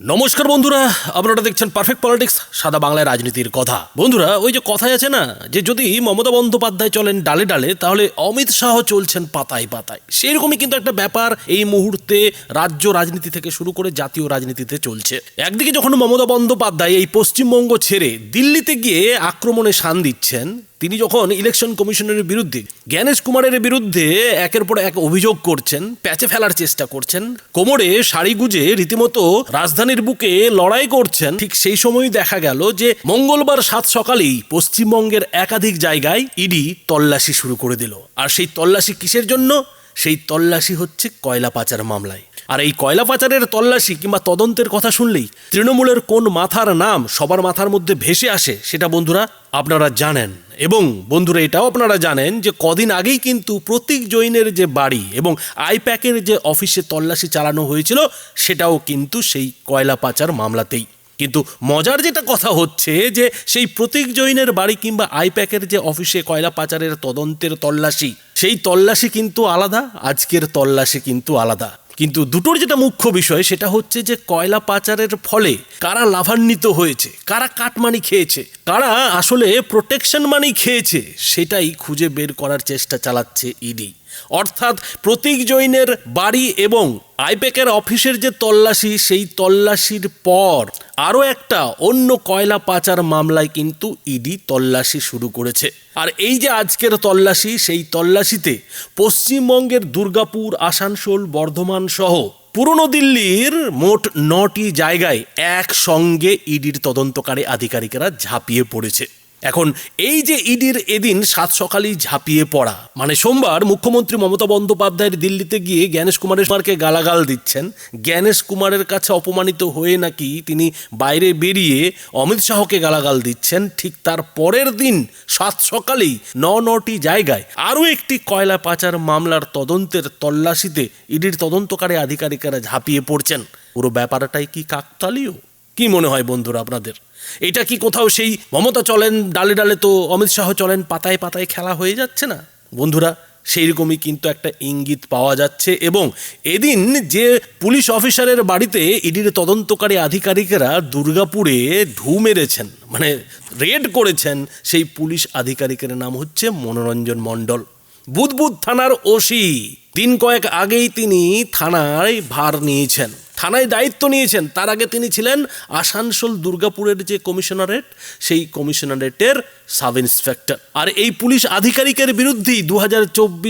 নমস্কার বন্ধুরা, আপনারা দেখছেন পারফেক্ট পলিটিক্স সাদা বাংলায় রাজনীতির কথা। বন্ধুরা, ওই যে কথাই আছে না, যে যদি মমতা বন্দ্যোপাধ্যায় চলেন ডালে ডালে, তাহলে অমিত শাহ চলছেন পাতায় পাতায়। সেরকমই কিন্তু একটা ব্যাপার এই মুহূর্তে রাজ্য রাজনীতি থেকে শুরু করে জাতীয় রাজনীতিতে চলছে। একদিকে যখন মমতা বন্দ্যোপাধ্যায় এই পশ্চিমবঙ্গ ছেড়ে দিল্লিতে গিয়ে আক্রমণে শান দিচ্ছেন তিনি যখন ইলেকশন কমিশনের বিরুদ্ধে, জ্ঞানেশ কুমারের বিরুদ্ধে একের পর এক অভিযোগ করছেন, প্যাচে ফেলার চেষ্টা করছেন, কোমরে শাড়ি গুজে রীতিমতো রাজধানীর বুকে লড়াই করছেন, ঠিক সেই সময়ই দেখা গেল যে মঙ্গলবার সাত সকালেই পশ্চিমবঙ্গের একাধিক জায়গায় ইডি তল্লাশি শুরু করে দিল। আর সেই তল্লাশি কিসের জন্য? সেই তল্লাশি হচ্ছে কয়লা পাচার মামলায়। আর এই কয়লা পাচারের তল্লাশি কিংবা তদন্তের কথা শুনলেই তৃণমূলের কোন মাথার নাম সবার মাথার মধ্যে ভেসে আসে সেটা বন্ধুরা আপনারা জানেন। এবং বন্ধুরা এটাও আপনারা জানেন যে কদিন আগেই কিন্তু প্রতীক জৈনের যে বাড়ি এবং আইপ্যাকের যে অফিসে তল্লাশি চালানো হয়েছিল সেটাও কিন্তু সেই কয়লা পাচার মামলাতেই। কিন্তু মজার যেটা কথা হচ্ছে যে সেই প্রতীক জৈনের বাড়ি কিংবা আইপ্যাকের যে অফিসে কয়লা পাচারের তদন্তের তল্লাশি, সেই তল্লাশি কিন্তু আলাদা, আজকের তল্লাশি কিন্তু আলাদা। কিন্তু দুটোর যেটা মুখ্য বিষয় সেটা হচ্ছে যে কয়লা পাচারের ফলে কারা লাভান্বিত হয়েছে, কারা কাটমানি খেয়েছে, কারা আসলে প্রোটেকশন মানি খেয়েছে, সেটাই খুঁজে বের করার চেষ্টা চালাচ্ছে ইডি। অর্থাৎ প্রতীক জৈনের বাড়ি এবং আইপ্যাকের অফিসের যে তল্লাশি, সেই তল্লাশির পর আরও একটা অন্য কয়লা পাচার মামলায় কিন্তু ইডি তল্লাশি শুরু করেছে। আর এই যে আজকের তল্লাশি, সেই তল্লাশিতে পশ্চিমবঙ্গের দুর্গাপুর, আসানসোল, বর্ধমান সহ পুরনো দিল্লির মোট নটি জায়গায় একসঙ্গে ইডির তদন্তকারী আধিকারিকেরা ঝাঁপিয়ে পড়েছে। এখন এই যে ইডির এদিন সাত সকালেই ঝাঁপিয়ে পড়া মানে সোমবার মুখ্যমন্ত্রী মমতা বন্দ্যোপাধ্যায়ের দিল্লিতে গিয়ে জ্ঞানেশ কুমারের কুমারকে গালাগাল দিচ্ছেন। জ্ঞানেশ কুমারের কাছে অপমানিত হয়ে নাকি তিনি বাইরে বেরিয়ে অমিত শাহকে গালাগাল দিচ্ছেন। ঠিক তার পরের দিন সাত সকালেই ন নটি জায়গায় আরও একটি কয়লা পাচার মামলার তদন্তের তল্লাশিতে ইডির তদন্তকারী আধিকারিকেরা ঝাঁপিয়ে পড়ছেন। পুরো ব্যাপারটাই কি কাকতালীয়? কি মনে হয় বন্ধুরা আপনাদের? এটা কি কোথাও সেই মমতা চলেন, ডালে ডালে তো অমিত শাহ চলেন, পাতায় পাতায় খেলা হয়ে যাচ্ছে না? বন্ধুরা সেই রকমই কিন্তু একটা ইঙ্গিত পাওয়া যাচ্ছে এবং এদিন যে পুলিশ অফিসারের বাড়িতে ইডির তদন্তকারী আধিকারিকেরা দুর্গাপুরে ঢু মেরেছেন মানে রেড করেছেন, সেই পুলিশ আধিকারিকের নাম হচ্ছে মনোরঞ্জন মণ্ডল। বুদবুদ থানার ওসি, দিন কয়েক আগেই তিনি থানায় ভার নিয়েছেন। থানায় দায়িত্ব নিয়েছেন। তার আগে তিনি ছিলেন আসানসোল দুর্গাপুরের যে কমিশনারেট সেই কমিশনারেটের সাব ইন্সপেক্টর আর এই পুলিশ আধিকারিকের বিরুদ্ধেই দু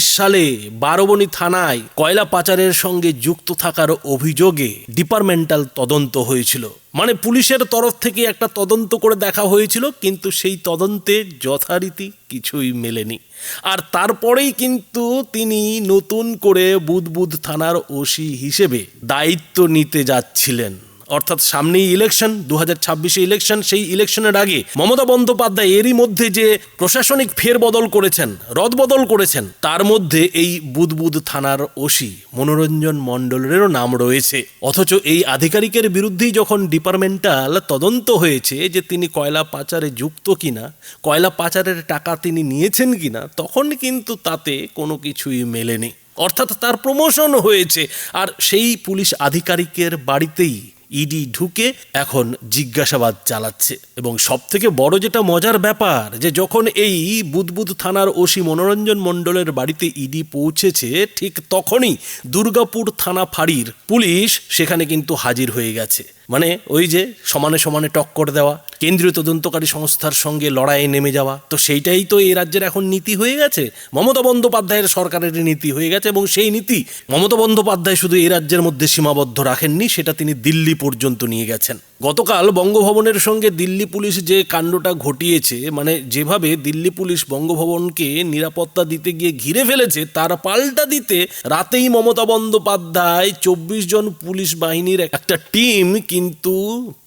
সালে বারবণী থানায় কয়লা পাচারের সঙ্গে যুক্ত থাকার অভিযোগে ডিপার্টমেন্টাল তদন্ত হয়েছিল। মানে পুলিশের তরফ থেকে একটা তদন্ত করে দেখা হয়েছিল, কিন্তু সেই তদন্তে যথারীতি কিছুই মেলেনি। আর তারপরেই কিন্তু তিনি নতুন করে বুদবুদ থানার ওসি হিসেবে দায়িত্ব নিতে যাচ্ছিলেন। অর্থাৎ সামনেই ইলেকশন দু হাজার ইলেকশন সেই ইলেকশনের আগে মমতা বন্দ্যোপাধ্যায় এরই মধ্যে যে প্রশাসনিক ফেরবদল করেছেন, রদবদল করেছেন, তার মধ্যে এই বুদবুদ থানার ওসি মনোরঞ্জন মণ্ডলেরও নাম রয়েছে। অথচ এই আধিকারিকের বিরুদ্ধেই যখন ডিপার্টমেন্টাল তদন্ত হয়েছে যে তিনি কয়লা পাচারে যুক্ত কিনা, কয়লা পাচারের টাকা তিনি নিয়েছেন কিনা, তখন কিন্তু তাতে কোনো কিছুই মেলেনি। অর্থাৎ তার প্রমোশন হয়েছে, আর সেই পুলিশ আধিকারিকের বাড়িতেই ইডি ঢুকে এখন জিজ্ঞাসাবাদ চালাচ্ছে। এবং সব থেকে বড় যেটা মজার ব্যাপার, যে যখন এই বুদবুদ থানার ওসি মনোরঞ্জন মণ্ডলের বাড়িতে ইডি পৌঁছেছে, ঠিক তখনই দুর্গাপুর থানা ফাঁড়ির পুলিশ সেখানে কিন্তু হাজির হয়ে গেছে। মানে ওই যে সমানে সমানে টক্কর দেওয়া, কেন্দ্রীয় তদন্তকারী সংস্থার সঙ্গে লড়াইয়ে নেমে যাওয়া, তো সেইটাই তো এই রাজ্যের এখন নীতি হয়ে গেছে। মমতা বন্দ্যোপাধ্যায়ের সরকারের নীতি হয়ে গেছে এবং সেই নীতি মমতা বন্দ্যোপাধ্যায় শুধু এই রাজ্যের মধ্যে সীমাবদ্ধ রাখেননি, সেটা তিনি দিল্লি পর্যন্ত নিয়ে গেছেন। গতকাল বঙ্গভবনের সঙ্গে দিল্লি পুলিশ যে কাণ্ডটা ঘটিয়েছে মানে যেভাবে দিল্লি পুলিশ বঙ্গভবনকে নিরাপত্তা দিতে গিয়ে ঘিরে ফেলেছে, তার পাল্টা দিতে রাতেই মমতা বন্দ্যোপাধ্যায় চব্বিশ জন পুলিশ বাহিনীর একটা টিম কিন্তু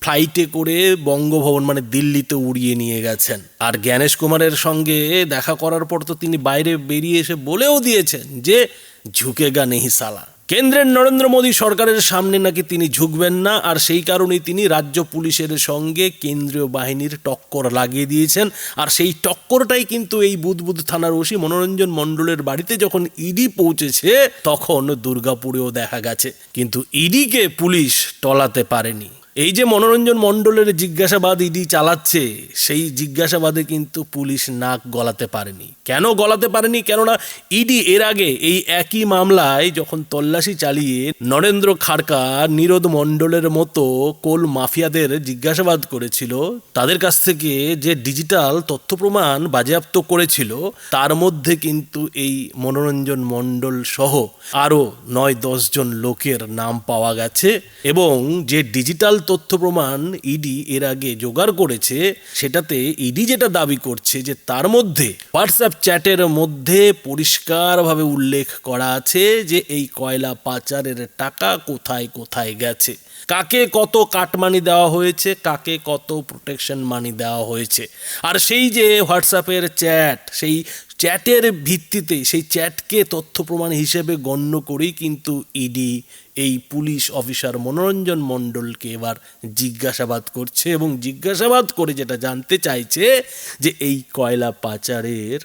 ফ্লাইটে করে বঙ্গভবন মানে দিল্লিতে উড়িয়ে নিয়ে গেছেন। আর জ্ঞানেশ কুমারের সঙ্গে দেখা করার পর তো তিনি বাইরে বেরিয়ে এসে বলেও দিয়েছেন যে, ঝুঁকেগা নেহি সালা। কেন্দ্রের নরেন্দ্র মোদী সরকারের সামনে নাকি তিনি ঝুঁকবেন না, আর সেই কারণেই তিনি রাজ্য পুলিশের সঙ্গে কেন্দ্রীয় বাহিনীর টক্কর লাগিয়ে দিয়েছেন। আর সেই টক্করটাই কিন্তু এই বুধবুধ থানার ওসি মনোরঞ্জন মণ্ডলের বাড়িতে যখন ইডি পৌঁছেছে, তখন দুর্গাপুরেও দেখা গেছে। কিন্তু ইডিকে পুলিশ টলাতে পারেনি। এই যে মনোরঞ্জন মণ্ডলের জিজ্ঞাসাবাদ ইডি চালাচ্ছে, সেই জিজ্ঞাসাবাদে কিন্তু পুলিশ নাক গলাতে পারেনি। কেন গলাতে পারেনি? কেননা ইডি এর আগে এই একই মামলায় যখন তল্লাশি চালিয়ে নরেন্দ্র খাড়কা নিরোদ মণ্ডলের মতো কোল মাফিয়াদের জিজ্ঞাসাবাদ করেছিল, তাদের কাছ থেকে যে ডিজিটাল তথ্য প্রমাণ বাজেয়াপ্ত করেছিল, তার মধ্যে কিন্তু এই মনোরঞ্জন মণ্ডল সহ আরও নয় দশজন লোকের নাম পাওয়া গেছে এবং যে ডিজিটাল তথ্য প্রমাণ ইডি এর আগে জোগাড় করেছে, সেটাতে ইডি যেটা দাবি করছে যে তার মধ্যে হোয়াটসঅ্যাপ চ্যাটের মধ্যে পরিষ্কারভাবে উল্লেখ করা আছে যে এই কয়লা পাচারের টাকা কোথায় কোথায় গেছে, কাকে কত কাটমানি দেওয়া হয়েছে, কাকে কত প্রোটেকশন মানি দেওয়া হয়েছে। আর সেই যে হোয়াটসঅ্যাপের চ্যাট, সেই চ্যাটের ভিত্তিতে, সেই চ্যাটকে তথ্য প্রমাণ হিসেবে গণ্য করেই কিন্তু ইডি এই পুলিশ অফিসার মনোরঞ্জন মণ্ডলকে এবার জিজ্ঞাসাবাদ করছে এবং জিজ্ঞাসাবাদ করে যেটা জানতে চাইছে যে এই কয়লা পাচারের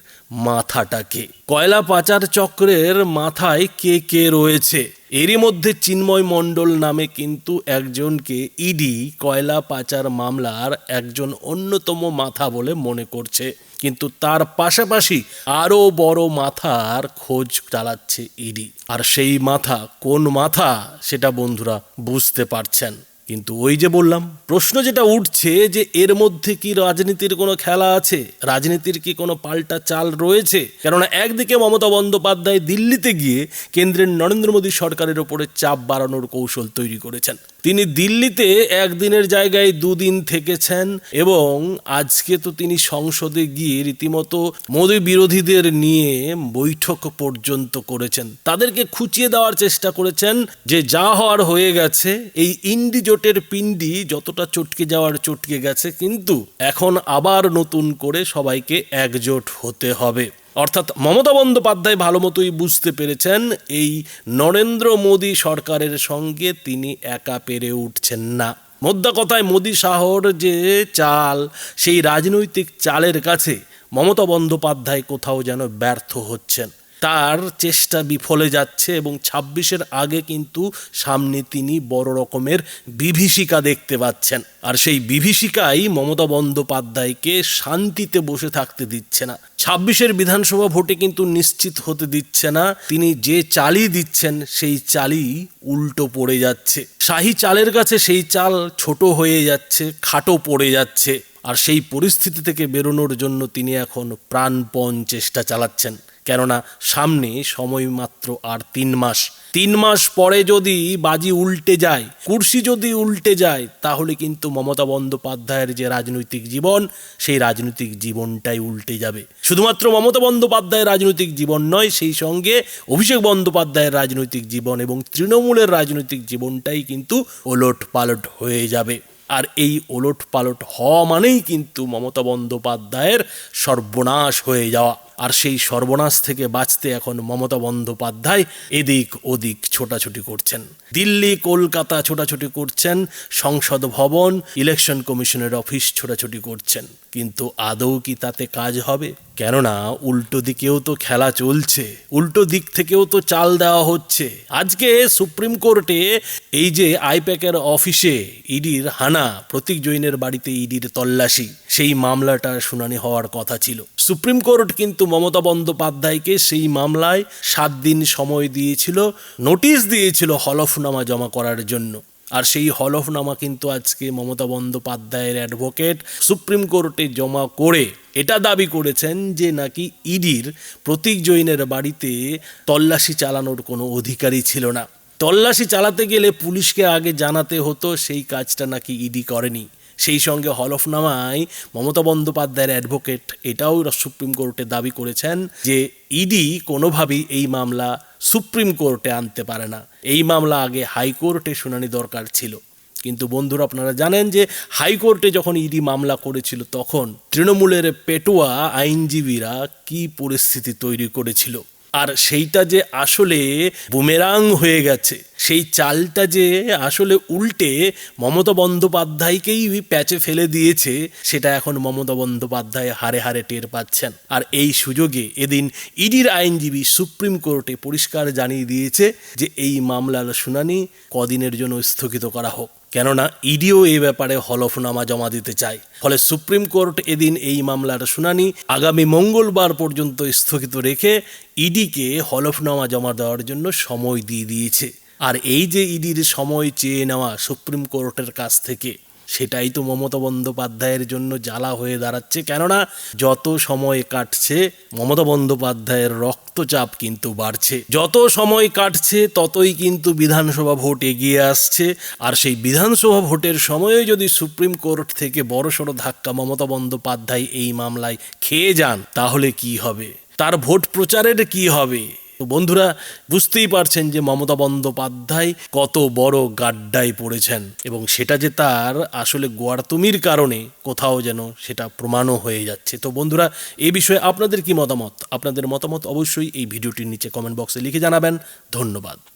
মাথাটাকে, কয়লা পাচার চক্রের মাথায় কে কে রয়েছে? এরই মধ্যে চিন্ময় মণ্ডল নামে কিন্তু একজনকে ইডি কয়লা পাচার মামলার একজন অন্যতম মাথা বলে মনে করছে। কিন্তু তার পাশাপাশি আরও বড় মাথার খোঁজ চালাচ্ছে ইডি। আর সেই মাথা কোন মাথা সেটা বন্ধুরা বুঝতে পারছেন। কিন্তু ওই যে বললাম, প্রশ্ন যেটা উঠছে যে এর মধ্যে কি রাজনীতির কোনো খেলা আছে? রাজনীতির কি কোনো পাল্টা চাল রয়েছে? কেননা একদিকে মমতা বন্দ্যোপাধ্যায় দিল্লিতে গিয়ে কেন্দ্রের নরেন্দ্র মোদী সরকারের ওপরে চাপ বাড়ানোর কৌশল তৈরি করেছেন। তিনি দিল্লিতে একদিনের জায়গায় দুদিন থেকেছেন এবং আজকে তো তিনি সংসদে গিয়ে রীতিমতো মোদী বিরোধীদের নিয়ে বৈঠক পর্যন্ত করেছেন। তাদেরকে খুঁচিয়ে দেওয়ার চেষ্টা করেছেন যে যা হওয়ার হয়ে গেছে, এই ইন্ডি জোটের পিণ্ডি যতটা চটকে যাওয়ার চটকে গেছে, কিন্তু এখন আবার নতুন করে সবাইকে একজোট হতে হবে। অর্থাৎ মমতা বন্দ্যোপাধ্যায় ভালো মতোই বুঝতে পেরেছেন, এই নরেন্দ্র মোদী সরকারের সঙ্গে তিনি একা পেরে উঠছেন না। মোদ্দা কথায় মোদী শাহর যে চাল, সেই রাজনৈতিক চালের কাছে মমতা বন্দ্যোপাধ্যায় কোথাও যেন ব্যর্থ হচ্ছেন। তার চেষ্টা বিফলে যাচ্ছে এবং ছাব্বিশের আগে কিন্তু সামনে তিনি বড় রকমের বিভীষিকা দেখতে পাচ্ছেন। আর সেই বিভীষিকাই মমতা বন্দ্যোপাধ্যায়কে শান্তিতে বসে থাকতে দিচ্ছে না। ছাব্বিশের বিধানসভা ভোটে কিন্তু নিশ্চিত হতে দিচ্ছে না। তিনি যে চালই দিচ্ছেন, সেই চালই উল্টো পড়ে যাচ্ছে। শাহী চালের কাছে সেই চাল ছোট হয়ে যাচ্ছে, খাটো পড়ে যাচ্ছে। আর সেই পরিস্থিতি থেকে বেরোনোর জন্য তিনি এখন প্রাণপণ চেষ্টা চালাচ্ছেন। কেননা সামনে সময় মাত্র আর তিন মাস। তিন মাস পরে যদি বাজি উল্টে যায়, কুর্সি যদি উল্টে যায়, তাহলে কিন্তু মমতা বন্দ্যোপাধ্যায়ের যে রাজনৈতিক জীবন, সেই রাজনৈতিক জীবনটাই উল্টে যাবে। শুধুমাত্র মমতা বন্দ্যোপাধ্যায়ের রাজনৈতিক জীবন নয়, সেই সঙ্গে অভিষেক বন্দ্যোপাধ্যায়ের রাজনৈতিক জীবন এবং তৃণমূলের রাজনৈতিক জীবনটাই কিন্তু ওলট পালট হয়ে যাবে। আর এই ওলট পালট হওয়া মানেই কিন্তু মমতা বন্দ্যোপাধ্যায়ের সর্বনাশ হয়ে যাওয়া। আর সেই সর্বনাশ থেকে বাঁচতে এখন মমতা বন্দ্যোপাধ্যায় এদিক ওদিক ছোটাছুটি করছেন। দিল্লি, কলকাতা ছোটাছুটি করছেন, সংসদ ভবন ইলেকশন কমিশনের অফিস ছোটাছুটি করছেন। কিন্তু আদৌ কি তাতে কাজ হবে? কেননা উল্টো দিকেও তো খেলা চলছে, উল্টো দিক থেকেও তো চাল দেওয়া হচ্ছে। আজকে সুপ্রিম কোর্টে এই যে আইপ্যাকের অফিসে ইডির হানা, প্রতীক জৈনের বাড়িতে ইডির তল্লাশি, সেই মামলাটার শুনানি হওয়ার কথা ছিল। সুপ্রিম কোর্ট কিন্তু মমতা বন্দ্যোপাধ্যায়কে সেই মামলায় সাত দিন সময় দিয়েছিল, নোটিশ দিয়েছিল হলফনামা জমা করার জন্য। আর সেই হলফনামা কিন্তু আজকে মমতা বন্দ্যোপাধ্যায়ের অ্যাডভোকেট সুপ্রিম কোর্টে জমা করে এটা দাবি করেছেন যে নাকি ইডির প্রতীক জৈনের বাড়িতে তল্লাশি চালানোর কোনো অধিকারই ছিল না। তল্লাশি চালাতে গেলে পুলিশকে আগে জানাতে হতো, সেই কাজটা নাকি ইডি করেনি। সেই সঙ্গে হল হলফনামায় মমতা বন্দ্যোপাধ্যায়ের অ্যাডভোকেট এটাও সুপ্রিম কোর্টে দাবি করেছেন যে ইডি কোনোভাবেই এই মামলা সুপ্রিম কোর্টে আনতে পারে না। এই মামলা আগে হাইকোর্টে শুনানি দরকার ছিল। কিন্তু বন্ধুরা, আপনারা জানেন যে হাইকোর্টে যখন ইডি মামলা করেছিল, তখন তৃণমূলের পেটোয়া আইনজীবীরা কি পরিস্থিতি তৈরি করেছিল? আর সেইটা যে আসলে বুমেরাং হয়ে গেছে, সেই চালটা যে আসলে উল্টে মমতা বন্দ্যোপাধ্যায়কেই প্যাচে ফেলে দিয়েছে, সেটা এখন মমতা বন্দ্যোপাধ্যায় হারে হারে টের পাচ্ছেন। আর এই সুযোগে এদিন ইডির আইনজীবী সুপ্রিম কোর্টে পরিষ্কার জানিয়ে দিয়েছে যে এই মামলার শুনানি কদিনের জন্য স্থগিত করা হোক। কেননা ইডিও এই ব্যাপারে হলফনামা জমা দিতে চায়। ফলে সুপ্রিম কোর্ট এদিন এই মামলার শুনানি আগামী মঙ্গলবার পর্যন্ত স্থগিত রেখে ইডিকে হলফনামা জমা দেওয়ার জন্য সময় দিয়ে দিয়েছে। আর এই যে ইডির সময় চেয়ে নেওয়া সুপ্রিম কোর্টের কাছ থেকে সেটাই তো মমতা বন্দ্যোপাধ্যায়ের জন্য জ্বালা হয়ে দাঁড়াচ্ছে। কেননা যত সময় কাটছে, মমতা বন্দ্যোপাধ্যায়ের রক্তচাপ কিন্তু বাড়ছে। যত সময় কাটছে, ততই কিন্তু বিধানসভা ভোট এগিয়ে আসছে। আর সেই বিধানসভা ভোটের সময়ে যদি সুপ্রিম কোর্ট থেকে বড়সড় ধাক্কা মমতা বন্দ্যোপাধ্যায় এই মামলায় খেয়ে যান, তাহলে কি হবে? তার ভোট প্রচারের কি হবে? তো বন্ধুরা, বুঝতেই পারছেন যে মমতা বন্দ্যোপাধ্যায় কত বড় গাড্ডায় পড়েছেন এবং সেটা যে তার আসলে গোয়ারতুমির কারণে কোথাও যেন সেটা প্রমাণও হয়ে যাচ্ছে। তো বন্ধুরা এই বিষয়ে আপনাদের কি মতামত? আপনাদের মতামত অবশ্যই এই ভিডিওটির নিচে কমেন্ট বক্সে লিখে জানাবেন। ধন্যবাদ।